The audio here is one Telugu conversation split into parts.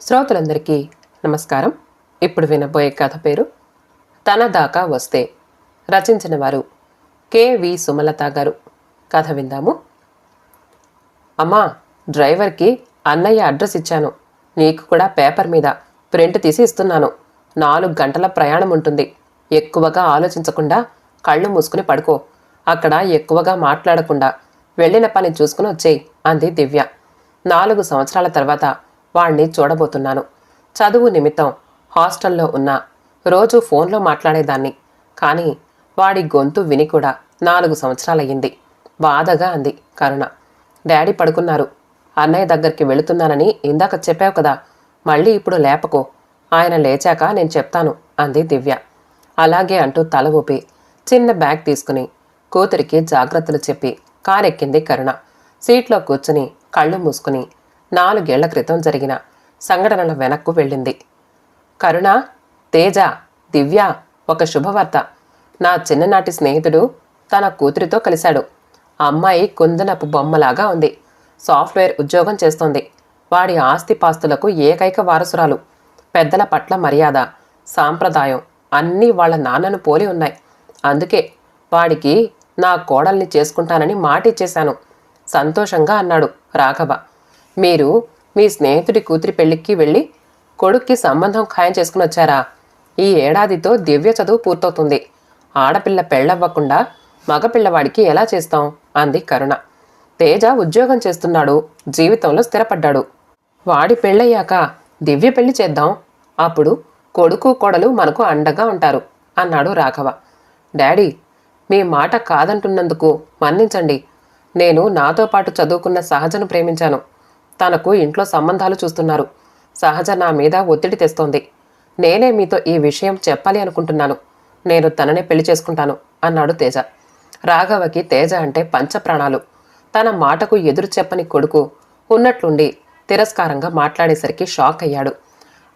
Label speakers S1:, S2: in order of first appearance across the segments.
S1: శ్రోతలందరికీ నమస్కారం. ఇప్పుడు వినబోయే కథ పేరు తన దాకా వస్తే రచించిన వారు కెవి సుమలత గారు. కథ విందాము. అమ్మా డ్రైవర్కి అన్నయ్య అడ్రస్ ఇచ్చాను. నీకు కూడా పేపర్ మీద ప్రింట్ తీసి ఇస్తున్నాను. నాలుగు గంటల ప్రయాణం ఉంటుంది. ఎక్కువగా ఆలోచించకుండా కళ్ళు మూసుకుని పడుకో. అక్కడ ఎక్కువగా మాట్లాడకుండా వెళ్ళిన పని చూసుకుని వచ్చేయి అంది దివ్య. నాలుగు సంవత్సరాల తర్వాత వాణ్ణి చూడబోతున్నాను. చదువు నిమిత్తం హాస్టల్లో ఉన్న రోజు ఫోన్లో మాట్లాడేదాన్ని. కానీ వాడి గొంతు విని కూడా నాలుగు సంవత్సరాలయ్యింది. బాధగా అంది కరుణ. డాడీ పడుకున్నారు. అన్నయ్య దగ్గరికి వెళుతున్నానని ఇందాక చెప్పావు కదా. మళ్ళీ ఇప్పుడు లేపకో. ఆయన లేచాక నేను చెప్తాను అంది దివ్య. అలాగే అంటూ తల ఊపి చిన్న బ్యాగ్ తీసుకుని కూతురికి జాగ్రత్తలు చెప్పి కారెక్కింది కరుణ. సీట్లో కూర్చుని కళ్ళు మూసుకుని నాలుగేళ్ళ క్రితం జరిగిన సంఘటనల వెనక్కు వెళ్ళింది. కరుణ తేజ దివ్య ఒక శుభవార్త. నా చిన్ననాటి స్నేహితుడు తన కూతురితో కలిశాడు. అమ్మాయి కుందనపు బొమ్మలాగా ఉంది. సాఫ్ట్వేర్ ఉద్యోగం చేస్తోంది. వాడి ఆస్తిపాస్తులకు ఏకైక వారసురాలు. పెద్దల పట్ల మర్యాద సాంప్రదాయం అన్నీ వాళ్ళ నాన్నను పోలి ఉన్నాయి. అందుకే వాడికి నా కోడల్ని చేసుకుంటానని మాట ఇచ్చేశాను సంతోషంగా అన్నాడు రాఘవ. మీరు మీ స్నేహితుడి కూతురి పెళ్ళికి వెళ్ళి కొడుక్కి సంబంధం ఖాయం చేసుకుని వచ్చారా? ఈ ఏడాదితో దివ్య చదువు పూర్తవుతుంది. ఆడపిల్ల పెళ్ళవ్వకుండా మగపిల్లవాడికి ఎలా చేస్తాం? అంది కరుణ. తేజ ఉద్యోగం చేస్తున్నాడు. జీవితంలో స్థిరపడ్డాడు. వాడి పెళ్ళయ్యాక దివ్య పెళ్ళి చేద్దాం. అప్పుడు కొడుకు కొడలు మనకు అండగా ఉంటారు అన్నాడు రాఘవ. డాడీ మీ మాట కాదంటున్నందుకు మన్నించండి. నేను నాతో పాటు చదువుకున్న సహజను ప్రేమించాను. తనకు ఇంట్లో సంబంధాలు చూస్తున్నారు. సహజ నా మీద ఒత్తిడి తెస్తోంది. నేనే మీతో ఈ విషయం చెప్పాలి అనుకుంటున్నాను. నేను తననే పెళ్ళి చేసుకుంటాను అన్నాడు తేజ. రాఘవకి తేజ అంటే పంచప్రాణాలు. తన మాటకు ఎదురు చెప్పని కొడుకు ఉన్నట్లుండి తిరస్కారంగా మాట్లాడేసరికి షాక్ అయ్యాడు.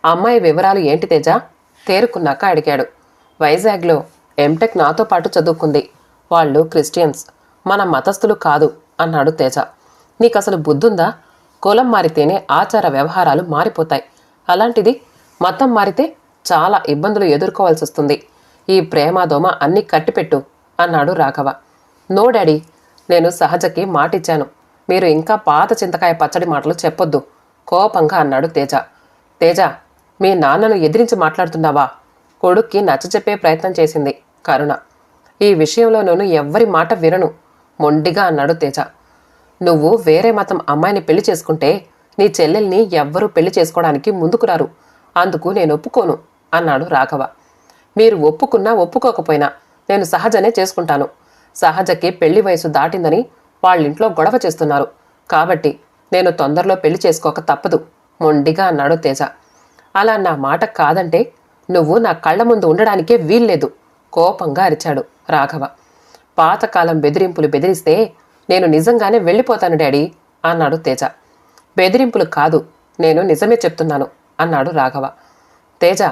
S1: అమ్మాయి వివరాలు ఏంటి తేజ? తేరుకున్నాక అడిగాడు. వైజాగ్లో ఎంటెక్ నాతో పాటు చదువుకుంది. వాళ్ళు క్రిస్టియన్స్. మన మతస్థులు కాదు అన్నాడు తేజ. నీకసలు బుద్ధుందా? కులం మారితేనే ఆచార వ్యవహారాలు మారిపోతాయి. అలాంటిది మతం మారితే చాలా ఇబ్బందులు ఎదుర్కోవాల్సి వస్తుంది. ఈ ప్రేమ దోమ అన్నీ కట్టిపెట్టు అన్నాడు రాఘవ. నో డాడీ నేను సహజకి మాటిచ్చాను. మీరు ఇంకా పాత చింతకాయ పచ్చడి మాటలు చెప్పొద్దు కోపంగా అన్నాడు తేజ. తేజ మీ నాన్నను ఎదిరించి మాట్లాడుతున్నావా? కొడుక్కి నచ్చచెప్పే ప్రయత్నం చేసింది కరుణ. ఈ విషయంలో నేను ఎవ్వరి మాట వినను మొండిగా అన్నాడు తేజ. నువ్వు వేరే మతం అమ్మాయిని పెళ్ళి చేసుకుంటే నీ చెల్లెల్ని ఎవ్వరూ పెళ్ళి చేసుకోవడానికి ముందుకు రారు అందుకు నేను ఒప్పుకోను అన్నాడు రాఘవ. మీరు ఒప్పుకున్నా ఒప్పుకోకపోయినా నేను సహజనే చేసుకుంటాను. సహజకి పెళ్ళి వయసు దాటిందని వాళ్ళింట్లో గొడవ చేస్తున్నారు. కాబట్టి నేను తొందరలో పెళ్ళి చేసుకోక తప్పదు మొండిగా అన్నాడు తేజ. అలా నా మాట కాదంటే నువ్వు నా కళ్ళ ముందు ఉండడానికే వీల్లేదు కోపంగా అరిచాడు రాఘవ. పాతకాలం బెదిరింపులు బెదిరిస్తే నేను నిజంగానే వెళ్ళిపోతాను డాడీ అన్నాడు తేజ. బెదిరింపులు కాదు నేను నిజమే చెప్తున్నాను అన్నాడు రాఘవ. తేజ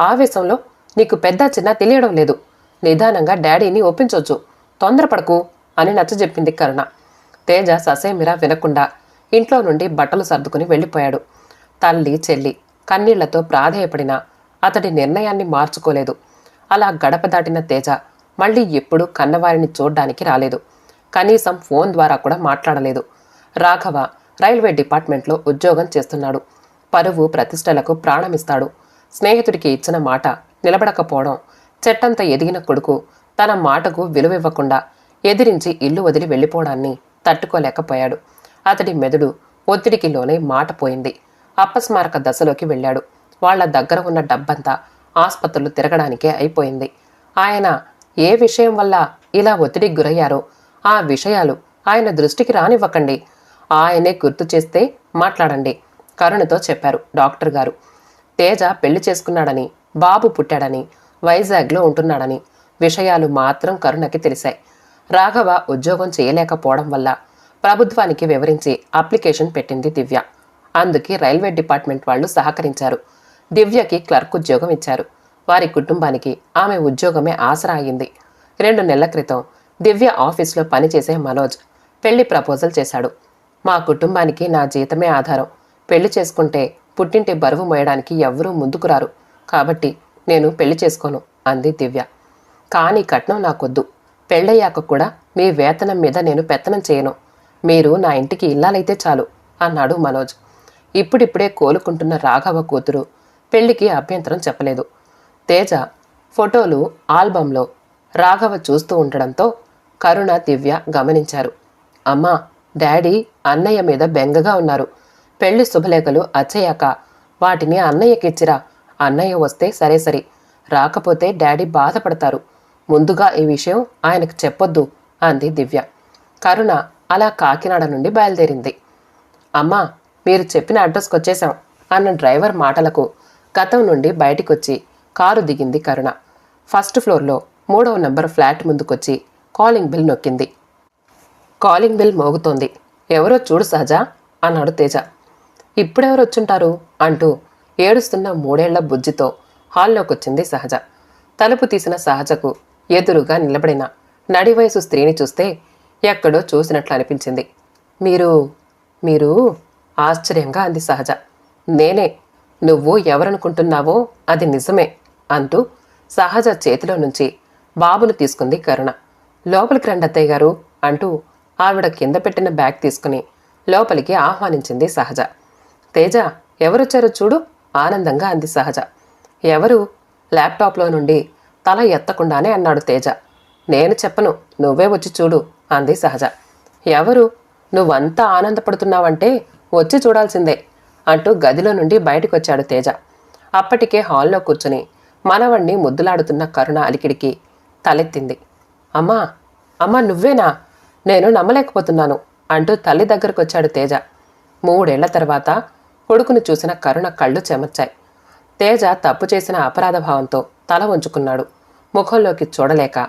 S1: ఆవేశంలో నీకు పెద్ద చిన్న తెలియడం లేదు. నిదానంగా డాడీని ఒప్పించొచ్చు. తొందరపడకు అని నచ్చజెప్పింది కరుణ. తేజ ససేమిరా వినకుండా ఇంట్లో నుండి బట్టలు సర్దుకుని వెళ్ళిపోయాడు. తల్లి చెల్లి కన్నీళ్ళతో ప్రాధేయపడినా అతడి నిర్ణయాన్ని మార్చుకోలేదు. అలా గడప దాటిన తేజ మళ్ళీ ఎప్పుడూ కన్నవారిని చూడ్డానికి రాలేదు. కనీసం ఫోన్ ద్వారా కూడా మాట్లాడలేదు. రాఘవ రైల్వే డిపార్ట్మెంట్లో ఉద్యోగం చేస్తున్నాడు. పరువు ప్రతిష్టలకు ప్రాణమిస్తాడు. స్నేహితుడికి ఇచ్చిన మాట నిలబడకపోవడం చెట్టంత ఎదిగిన కొడుకు తన మాటకు విలువివ్వకుండా ఎదిరించి ఇల్లు వదిలి వెళ్ళిపోవడాన్ని తట్టుకోలేకపోయాడు. అతడి మెదడు ఒత్తిడికి లోనే మాట పోయింది. అపస్మారక దశలోకి వెళ్ళాడు. వాళ్ళ దగ్గర ఉన్న డబ్బంతా ఆసుపత్రులు తిరగడానికే అయిపోయింది. ఆయన ఏ విషయం వల్ల ఇలా ఒత్తిడికి గురయ్యారో ఆ విషయాలు ఆయన దృష్టికి రానివ్వకండి. ఆయనే గుర్తు చేస్తే మాట్లాడండి కరుణతో చెప్పారు డాక్టర్ గారు. తేజ పెళ్ళి చేసుకున్నాడని బాబు పుట్టాడని వైజాగ్లో ఉంటున్నాడని విషయాలు మాత్రం కరుణకి తెలిసాయి. రాఘవ ఉద్యోగం చేయలేకపోవడం వల్ల ప్రభుత్వానికి వివరించి అప్లికేషన్ పెట్టింది దివ్య. అందుకే రైల్వే డిపార్ట్మెంట్ వాళ్ళు సహకరించారు. దివ్యకి క్లర్క్ ఉద్యోగం ఇచ్చారు. వారి కుటుంబానికి ఆమె ఉద్యోగమే ఆసరా అయింది. రెండు నెలల క్రితం దివ్య ఆఫీస్లో పనిచేసే మనోజ్ పెళ్ళి ప్రపోజల్ చేశాడు. మా కుటుంబానికి నా జీతమే ఆధారం. పెళ్ళి చేసుకుంటే పుట్టింటి బరువు మోయడానికి ఎవ్వరూ ముందుకు రారు. కాబట్టి నేను పెళ్ళి చేసుకోను అంది దివ్య. కానీ కట్నం నాకొద్దు. పెళ్ళయ్యాక కూడా మీ వేతనం మీద నేను పెత్తనం చేయను. మీరు నా ఇంటికి ఇల్లాలైతే చాలు అన్నాడు మనోజ్. ఇప్పుడిప్పుడే కోలుకుంటున్న రాఘవ కూతురు పెళ్ళికి అభ్యంతరం చెప్పలేదు. తేజ ఫోటోలు ఆల్బంలో రాఘవ చూస్తూ ఉండడంతో కరుణ దివ్య గమనించారు. అమ్మా డాడీ అన్నయ్య మీద బెంగగా ఉన్నారు. పెళ్ళి శుభలేఖలు అచ్చయ్యాక వాటిని అన్నయ్యకిచ్చిరా. అన్నయ్య వస్తే సరే సరి. రాకపోతే డాడీ బాధపడతారు. ముందుగా ఈ విషయం ఆయనకు చెప్పొద్దు అంది దివ్య. కరుణ అలా కాకినాడ నుండి బయలుదేరింది. అమ్మా మీరు చెప్పిన అడ్రస్కి వచ్చేసాం అన్న డ్రైవర్ మాటలకు గతం నుండి బయటికొచ్చి కారు దిగింది కరుణ. ఫస్ట్ ఫ్లోర్లో మూడవ నెంబర్ ఫ్లాట్ ముందుకొచ్చి కాలింగ్ బిల్ నొక్కింది. కాలింగ్ బిల్ మోగుతోంది. ఎవరో చూడు సహజ అన్నాడు తేజ. ఇప్పుడెవరు వచ్చుంటారు? అంటూ ఏడుస్తున్న మూడేళ్ళ బుజ్జితో హాల్లోకొచ్చింది సహజ. తలుపు తీసిన సహజకు ఎదురుగా నిలబడిన నడివయసు స్త్రీని చూస్తే ఎక్కడో చూసినట్లు అనిపించింది. మీరు మీరు? ఆశ్చర్యంగా అంది సహజ. నేనే. నువ్వు ఎవరనుకుంటున్నావో అది నిజమే అంటూ సహజ చేతిలో నుంచి బాబును తీసుకుంది కరుణ. లోపలికి రండి అత్తయ్య గారు అంటూ ఆవిడ కింద పెట్టిన బ్యాగ్ తీసుకుని లోపలికి ఆహ్వానించింది సహజ. తేజ ఎవరొచ్చారో చూడు ఆనందంగా అంది సహజ. ఎవరు? ల్యాప్టాప్లో నుండి తల ఎత్తకుండానే అన్నాడు తేజ. నేను చెప్పను నువ్వే వచ్చి చూడు అంది సహజ. ఎవరు? నువ్వంతా ఆనందపడుతున్నావంటే వచ్చి చూడాల్సిందే అంటూ గదిలో నుండి బయటకొచ్చాడు తేజ. అప్పటికే హాల్లో కూర్చుని మనవణ్ణి ముద్దులాడుతున్న కరుణ అలికిడికి తలెత్తింది. అమ్మా అమ్మా నువ్వేనా? నేను నమ్మలేకపోతున్నాను అంటూ తల్లి దగ్గరకు వచ్చాడు తేజ. మూడేళ్ళ తర్వాత కొడుకును చూసిన కరుణ కళ్ళు చెమర్చాయి. తేజ తప్పు చేసిన అపరాధ భావంతో తల వంచుకున్నాడు. ముఖంలోకి చూడలేక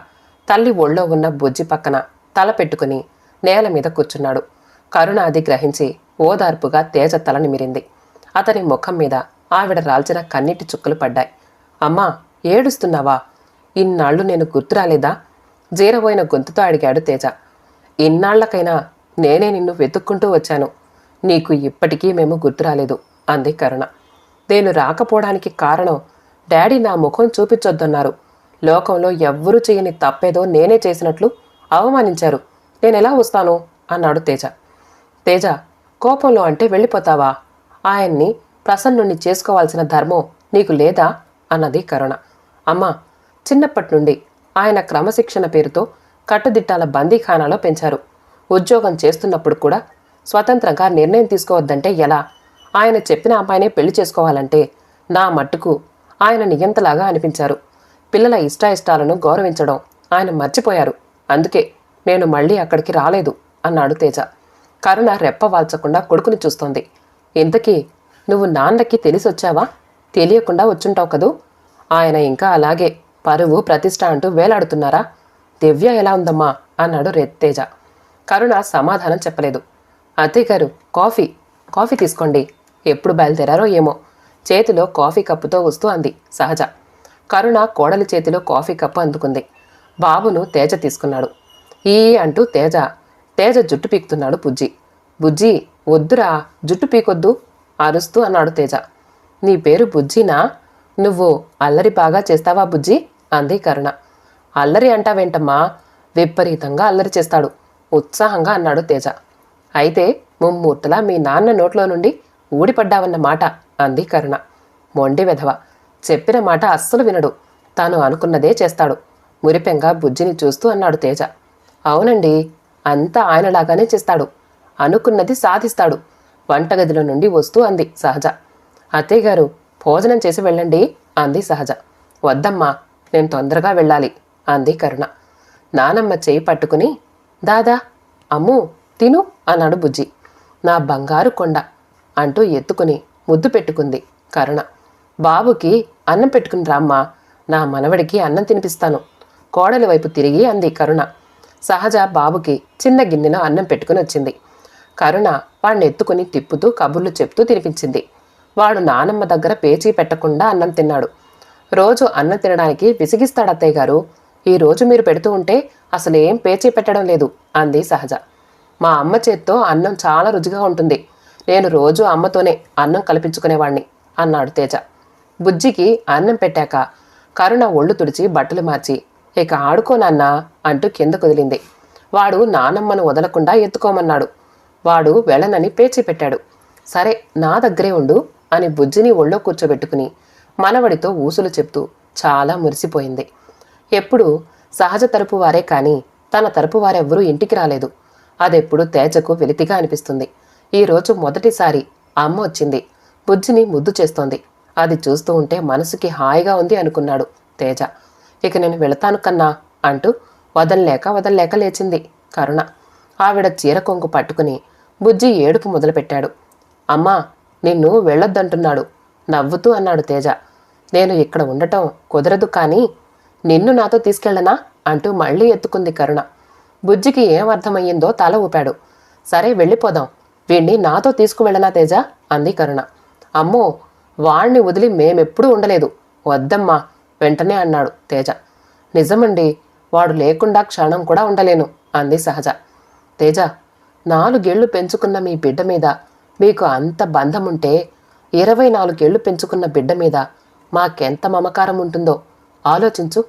S1: తల్లి ఒళ్ళో ఉన్న బుజ్జి పక్కన తల పెట్టుకుని నేల మీద కూర్చున్నాడు. కరుణ అది గ్రహించి ఓదార్పుగా తేజ తల నిమిరింది అతని ముఖం మీద ఆవిడ రాల్చిన కన్నీటి చుక్కలు పడ్డాయి. అమ్మా ఏడుస్తున్నావా? ఇన్నాళ్ళు నేను గుర్తురాలేదా? జీరబోయిన గొంతుతో అడిగాడు తేజ. ఇన్నాళ్ళకైనా నేనే నిన్ను వెతుక్కుంటూ వచ్చాను. నీకు ఇప్పటికీ మేము గుర్తురాలేదు అంది కరుణ. నేను రాకపోవడానికి కారణం డాడీ నా ముఖం చూపించొద్దన్నారు. లోకంలో ఎవ్వరూ చేయని తప్పేదో నేనే చేసినట్లు అవమానించారు. నేనెలా వస్తాను? అన్నాడు తేజ. తేజ కోపంలో అంటే వెళ్ళిపోతావా? ఆయన్ని ప్రసన్నుణ్ణి చేసుకోవాల్సిన ధర్మం నీకు లేదా? అన్నది కరుణ. అమ్మా చిన్నప్పటి నుండి ఆయన క్రమశిక్షణ పేరుతో కట్టుదిట్టాల బందీఖానాలో పెంచారు. ఉద్యోగం చేస్తున్నప్పుడు కూడా స్వతంత్రంగా నిర్ణయం తీసుకోవద్దంటే ఎలా? ఆయన చెప్పిన అమ్మాయినే పెళ్ళి చేసుకోవాలంటే నా మట్టుకు ఆయన నియంతలాగా అనిపించారు. పిల్లల ఇష్టాయిష్టాలను గౌరవించడం ఆయన మర్చిపోయారు. అందుకే నేను మళ్ళీ అక్కడికి రాలేదు అన్నాడు తేజ. కరుణ రెప్పవాల్చకుండా కొడుకుని చూస్తోంది. ఇంతకీ నువ్వు నాన్నకి తెలిసొచ్చావా? తెలియకుండా వచ్చుంటావు కదూ? ఆయన ఇంకా అలాగే పరువు ప్రతిష్ట అంటూ వేలాడుతున్నారా? దివ్య ఎలా ఉందమ్మా? అన్నాడు రెత్తేజ. కరుణ సమాధానం చెప్పలేదు. అత్తయ్య గారు కాఫీ కాఫీ తీసుకోండి. ఎప్పుడు బయలుదేరారో ఏమో. చేతిలో కాఫీ కప్పుతో వస్తూ అంది సహజ. కరుణ కోడలి చేతిలో కాఫీ కప్పు అందుకుంది. బాబును తేజ తీసుకున్నాడు. ఈ అంటూ తేజ తేజ జుట్టు పీకుతున్నాడు బుజ్జి. బుజ్జి వద్దురా జుట్టు పీకొద్దు అరుస్తూ అన్నాడు తేజ. నీ పేరు బుజ్జినా? నువ్వు అల్లరి బాగా చేస్తావా బుజ్జి? అంది కరుణ అల్లరి అంటావేంటమ్మా? విపరీతంగా అల్లరి చేస్తాడు. ఉత్సాహంగా అన్నాడు తేజ. అయితే ముమ్మూర్తలా మీ నాన్న నోట్లో నుండి ఊడిపడ్డావన్న మాట అంది కరుణ మొండి వెధవ. చెప్పిన మాట అస్సలు వినడు. తాను అనుకున్నదే చేస్తాడు. మురిపెంగా బుజ్జిని చూస్తూ అన్నాడు తేజ. అవునండి అంతా ఆయనలాగానే చేస్తాడు. అనుకున్నది సాధిస్తాడు. వంటగదిలో నుండి వస్తూ అంది సహజ. అత్తయ్య గారు భోజనం చేసి వెళ్ళండి అంది సహజ. వద్దమ్మా నేను తొందరగా వెళ్ళాలి. అంది కరుణ. నానమ్మ చేయి పట్టుకుని దాదా అమ్ము తిను అన్నాడు బుజ్జి. నా బంగారు కొండ అంటూ ఎత్తుకుని ముద్దు పెట్టుకుంది కరుణ. బాబుకి అన్నం పెట్టుకుని రామ్మా నా మనవడికి అన్నం తినిపిస్తాను కోడలి వైపు తిరిగి అంది కరుణ. సహజ బాబుకి చిన్న గిన్నెలో అన్నం పెట్టుకుని వచ్చింది. కరుణ వాడిని ఎత్తుకుని తిప్పుతూ కబుర్లు చెప్తూ తినిపించింది. వాడు నానమ్మ దగ్గర పేచీ పెట్టకుండా అన్నం తిన్నాడు. రోజు అన్నం తినడానికి విసిగిస్తాడు అత్తయ్య గారు. ఈరోజు మీరు పెడుతూ ఉంటే అసలు ఏం పేచీ పెట్టడం లేదు అంది సహజ. మా అమ్మ చేత్తో అన్నం చాలా రుచిగా ఉంటుంది. నేను రోజు అమ్మతోనే అన్నం కల్పించుకునేవాణ్ణి అన్నాడు తేజ. బుజ్జికి అన్నం పెట్టాక కరుణ ఒళ్ళు తుడిచి బట్టలు మార్చి ఇక ఆడుకోనన్నా అంటూ కింద కుదిలింది. వాడు నానమ్మను వదలకుండా ఎత్తుకోమన్నాడు. వాడు వెళ్ళనని పేచి పెట్టాడు సరే నా దగ్గరే ఉండు అని బుజ్జిని ఒళ్ళో కూర్చోబెట్టుకుని మనవడితో ఊసులు చెప్తూ చాలా మురిసిపోయింది. ఎప్పుడు సహజ తరపు వారే కానీ తన తరపు వారెవ్వరూ ఇంటికి రాలేదు. అదెప్పుడు తేజకు వెలితిగా అనిపిస్తుంది. ఈరోజు మొదటిసారి అమ్మ వచ్చింది. బుజ్జిని ముద్దు చేస్తోంది. అది చూస్తూ ఉంటే మనసుకి హాయిగా ఉంది అనుకున్నాడు తేజ. ఇక నేను వెళతాను కన్నా అంటూ వదల్లేక వదల్లేక లేచింది కరుణ. ఆవిడ చీర కొంగు పట్టుకుని బుజ్జి ఏడుపు మొదలుపెట్టాడు. అమ్మా నిన్ను వెళ్ళొద్దంటున్నాడు. నవ్వుతూ అన్నాడు తేజ. నేను ఇక్కడ ఉండటం కుదరదు కానీ నిన్ను నాతో తీసుకెళ్ళనా? అంటూ మళ్ళీ ఎత్తుకుంది కరుణ. బుజ్జికి ఏం అర్థమయ్యిందో తల ఊపాడు. సరే వెళ్ళిపోదాం. వీణ్ణి నాతో తీసుకువెళ్ళనా తేజ? అంది కరుణ. అమ్మో వాణ్ణి వదిలి మేమెప్పుడూ ఉండలేదు. వద్దమ్మా వెంటనే అన్నాడు తేజ. నిజమండి వాడు లేకుండా క్షణం కూడా ఉండలేను అంది సహజ. తేజ నాలుగేళ్ళు పెంచుకున్న మీ బిడ్డ మీద మీకు అంత బంధం ఉంటే ఇరవై నాలుగేళ్ళు పెంచుకున్న బిడ్డ మీద మాకెంత మమకారం ఉంటుందో. ఆలోచించు.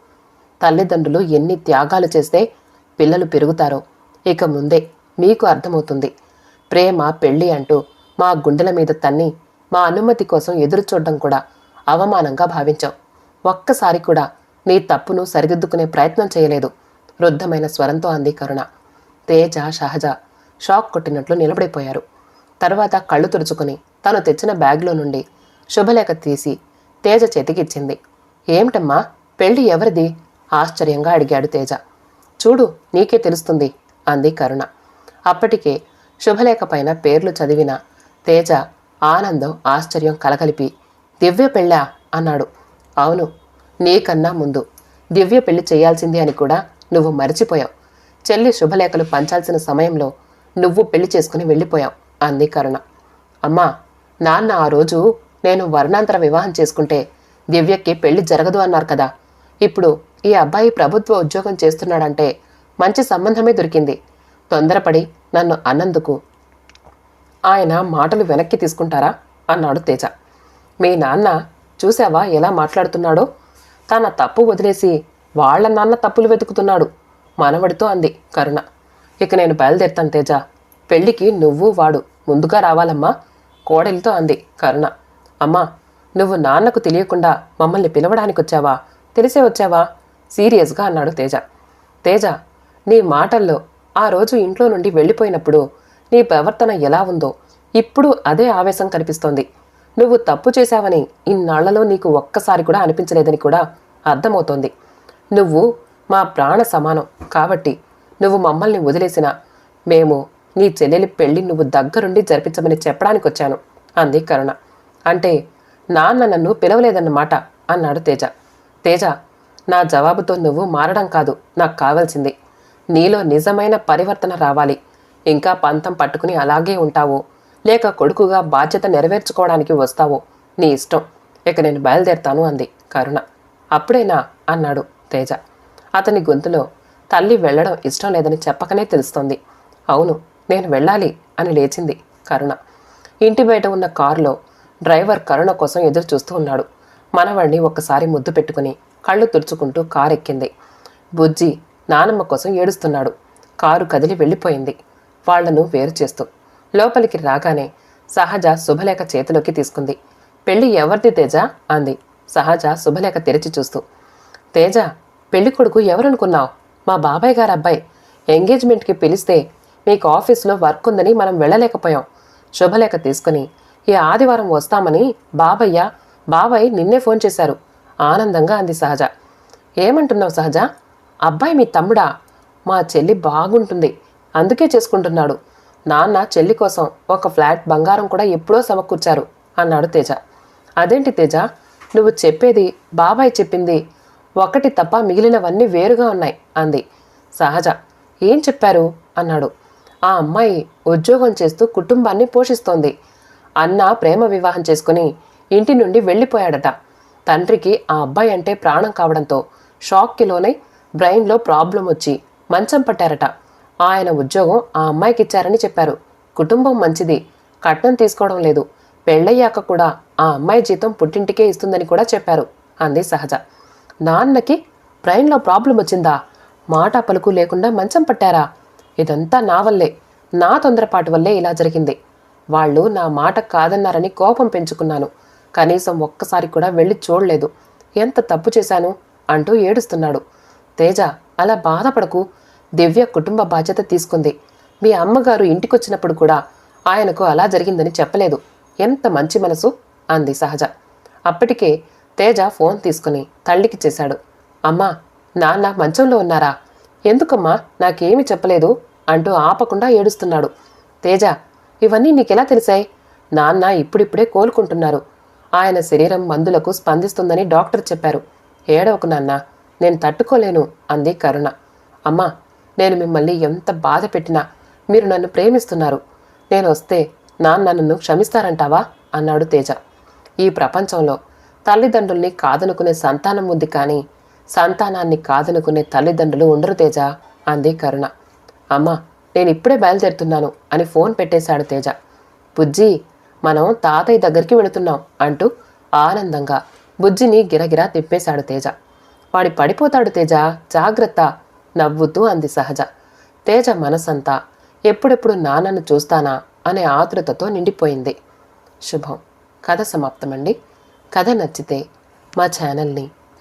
S1: తల్లిదండ్రులు ఎన్ని త్యాగాలు చేస్తే పిల్లలు పెరుగుతారో. ఇక ముందే మీకు అర్థమవుతుంది. ప్రేమ పెళ్ళి అంటూ మా గుండెల మీద తన్ని మా అనుమతి కోసం ఎదురు చూడడం కూడా అవమానంగా భావించాం. ఒక్కసారి కూడా నీ తప్పును సరిదిద్దుకునే ప్రయత్నం చేయలేదు. వృద్ధమైన స్వరంతో అంది కరుణ. తేజ షహజ షాక్ కొట్టినట్లు నిలబడిపోయారు. తర్వాత కళ్ళు తుడుచుకుని తను తెచ్చిన బ్యాగ్లో నుండి శుభలేఖ తీసి తేజ చేతికిచ్చింది. ఏమిటమ్మా? పెళ్ళి ఎవరిది? ఆశ్చర్యంగా అడిగాడు తేజ. చూడు నీకే తెలుస్తుంది అంది కరుణ. అప్పటికే శుభలేఖ పైన పేర్లు చదివిన తేజ ఆనందం ఆశ్చర్యం కలగలిపి దివ్య పెళ్ళా? అన్నాడు. అవును నీకన్నా ముందు. దివ్య పెళ్ళి చేయాల్సింది అని కూడా నువ్వు మరిచిపోయావు. చెల్లి శుభలేఖలు పంచాల్సిన సమయంలో నువ్వు పెళ్ళి చేసుకుని వెళ్ళిపోయావు అంది కరుణ. అమ్మా నాన్న ఆ రోజు నేను వర్ణాంతర వివాహం చేసుకుంటే దివ్యకి పెళ్ళి జరగదు అన్నారు కదా. ఇప్పుడు ఈ అబ్బాయి ప్రభుత్వ ఉద్యోగం చేస్తున్నాడంటే మంచి సంబంధమే దొరికింది. తొందరపడి నన్ను అన్నందుకు. ఆయన మాటలు వెనక్కి తీసుకుంటారా? అన్నాడు తేజ. మీ నాన్న చూసావా ఎలా మాట్లాడుతున్నాడో? తన తప్పు వదిలేసి వాళ్ళ నాన్న తప్పులు వెతుకుతున్నాడు. మనవడితో అంది కరుణ. ఇక నేను బయలుదేరుతాను తేజ. పెళ్ళికి నువ్వు వాడు. ముందుగా రావాలమ్మా. కోడలితో అంది కరుణ అమ్మా నువ్వు నాన్నకు తెలియకుండా మమ్మల్ని పిలవడానికి వచ్చావా తెలిసే వచ్చావా? సీరియస్గా అన్నాడు తేజ. తేజ నీ మాటల్లో ఆ రోజు ఇంట్లో నుండి వెళ్ళిపోయినప్పుడు నీ ప్రవర్తన ఎలా ఉందో ఇప్పుడు అదే ఆవేశం కనిపిస్తోంది. నువ్వు తప్పు చేశావని ఇన్నాళ్ళలో నీకు ఒక్కసారి కూడా అనిపించలేదని కూడా అర్థమవుతోంది. నువ్వు మా ప్రాణ సమానం కాబట్టి నువ్వు మమ్మల్ని వదిలేసిన మేము నీ చెల్లెలి పెళ్ళి నువ్వు దగ్గరుండి జరిపించమని చెప్పడానికి వచ్చాను అంది కరుణ. అంటే నాన్న నన్ను పిలవలేదన్నమాట అన్నాడు తేజ. తేజ నా జవాబుతో నువ్వు మారడం కాదు నాకు కావాల్సింది. నీలో నిజమైన పరివర్తన రావాలి. ఇంకా పంతం పట్టుకుని అలాగే ఉంటావో. లేక కొడుకుగా బాధ్యత నెరవేర్చుకోవడానికి వస్తావో. నీ ఇష్టం. ఇక నేను బయలుదేరుతాను అంది కరుణ. అప్పుడేనా? అన్నాడు తేజ. అతని గొంతులో తల్లి వెళ్ళడం ఇష్టం లేదని చెప్పకనే తెలుస్తోంది. అవును నేను వెళ్ళాలి అని లేచింది కరుణ. ఇంటి బయట ఉన్న కారులో డ్రైవర్ కరుణ కోసం ఎదురు చూస్తూ ఉన్నాడు. మనవణ్ణి ఒక్కసారి ముద్దు పెట్టుకుని కళ్ళు తుడుచుకుంటూ కారు ఎక్కింది బుజ్జి నానమ్మ కోసం ఏడుస్తున్నాడు. కారు కదిలి వెళ్ళిపోయింది. వాళ్ళను వేరు చేస్తూ లోపలికి రాగానే సహజ శుభలేఖ చేతిలోకి తీసుకుంది. పెళ్ళి ఎవరిది తేజ? అంది. సహజ శుభలేఖ తెరిచి చూస్తూ. తేజ పెళ్ళి కొడుకు ఎవరనుకున్నావు? మా బాబాయ్ గారు అబ్బాయి. ఎంగేజ్మెంట్కి పిలిస్తే మీకు ఆఫీస్లో వర్క్ ఉందని మనం వెళ్ళలేకపోయాం. శుభలేఖ తీసుకుని ఈ ఆదివారం వస్తామని బాబయ్య బాబాయ్ నిన్నే ఫోన్ చేశారు. ఆనందంగా అంది సహజ. ఏమంటున్నావు సహజ? అబ్బాయి మీ తమ్ముడా? మా చెల్లి బాగుంటుంది. అందుకే చేసుకుంటున్నాడు. నాన్న చెల్లి కోసం ఒక ఫ్లాట్ బంగారం కూడా ఎప్పుడో సమకూర్చారు అన్నాడు తేజ. అదేంటి తేజ? నువ్వు చెప్పేది బాబాయ్ చెప్పింది. ఒకటి తప్ప మిగిలినవన్నీ వేరుగా ఉన్నాయి అంది సహజ. ఏం చెప్పారు? అన్నాడు. ఆ అమ్మాయి ఉద్యోగం చేస్తూ కుటుంబాన్ని పోషిస్తోంది. అన్న ప్రేమ వివాహం చేసుకుని ఇంటి నుండి వెళ్ళిపోయాడట. తండ్రికి ఆ అబ్బాయి అంటే ప్రాణం కావడంతో షాక్కి లోనై బ్రెయిన్లో ప్రాబ్లం వచ్చి మంచం పట్టారట. ఆయన ఉద్యోగం ఆ అమ్మాయికి ఇచ్చారని చెప్పారు. కుటుంబం మంచిది కట్నం తీసుకోవడం లేదు. పెళ్ళయ్యాక కూడా ఆ అమ్మాయి జీతం పుట్టింటికే ఇస్తుందని కూడా చెప్పారు అంది సహజ. నాన్నకి బ్రెయిన్లో ప్రాబ్లం వచ్చిందా? మాట పలుకు లేకుండా మంచం పట్టారా? ఇదంతా నా వల్లే. నా తొందరపాటు వల్లే ఇలా జరిగింది. వాళ్ళు నా మాట కాదన్నారని కోపం పెంచుకున్నాను. కనీసం ఒక్కసారి కూడా వెళ్ళి చూడలేదు. ఎంత తప్పు చేశాను? అంటూ ఏడుస్తున్నాడు. తేజ అలా బాధపడకు. దివ్య కుటుంబ బాధ్యత తీసుకుంది. మీ అమ్మగారు ఇంటికొచ్చినప్పుడు కూడా ఆయనకు అలా జరిగిందని చెప్పలేదు. ఎంత మంచి మనసు? అంది సహజ. అప్పటికే తేజ ఫోన్ తీసుకుని తల్లికి చేశాడు. అమ్మా నాన్న మంచంలో ఉన్నారా? ఎందుకమ్మా? నాకేమీ చెప్పలేదు అంటూ ఆపకుండా ఏడుస్తున్నాడు. తేజ ఇవన్నీ నీకెలా తెలిసాయి? నాన్న ఇప్పుడిప్పుడే కోలుకుంటున్నారు. ఆయన శరీరం మందులకు స్పందిస్తుందని డాక్టర్ చెప్పారు. ఏడవకు నాన్న నేను తట్టుకోలేను అంది కరుణ. అమ్మా నేను మిమ్మల్ని ఎంత బాధ పెట్టినా మీరు నన్ను ప్రేమిస్తున్నారు. నేను వస్తే నాన్న నన్ను క్షమిస్తారంటావా? అన్నాడు తేజ. ఈ ప్రపంచంలో తల్లిదండ్రుల్ని కాదనుకునే సంతానం ఉంది కానీ సంతానాన్ని కాదనుకునే తల్లిదండ్రులు ఉండరు తేజ అంది కరుణ. అమ్మా నేను ఇప్పుడే బయలుదేరుతున్నాను అని ఫోన్ పెట్టేశాడు తేజ. బుజ్జి మనం తాతయ్య దగ్గరికి వెళుతున్నాం అంటూ ఆనందంగా బుజ్జిని గిరగిరా తిప్పేశాడు తేజ. వాడి పడిపోతాడు తేజ జాగ్రత్త నవ్వుతూ అంది సహజ. తేజ మనసంతా ఎప్పుడెప్పుడు నాన్నను చూస్తానా అనే ఆతృతతో నిండిపోయింది. శుభం. కథ సమాప్తమండి. కథ నచ్చితే మా ఛానల్ని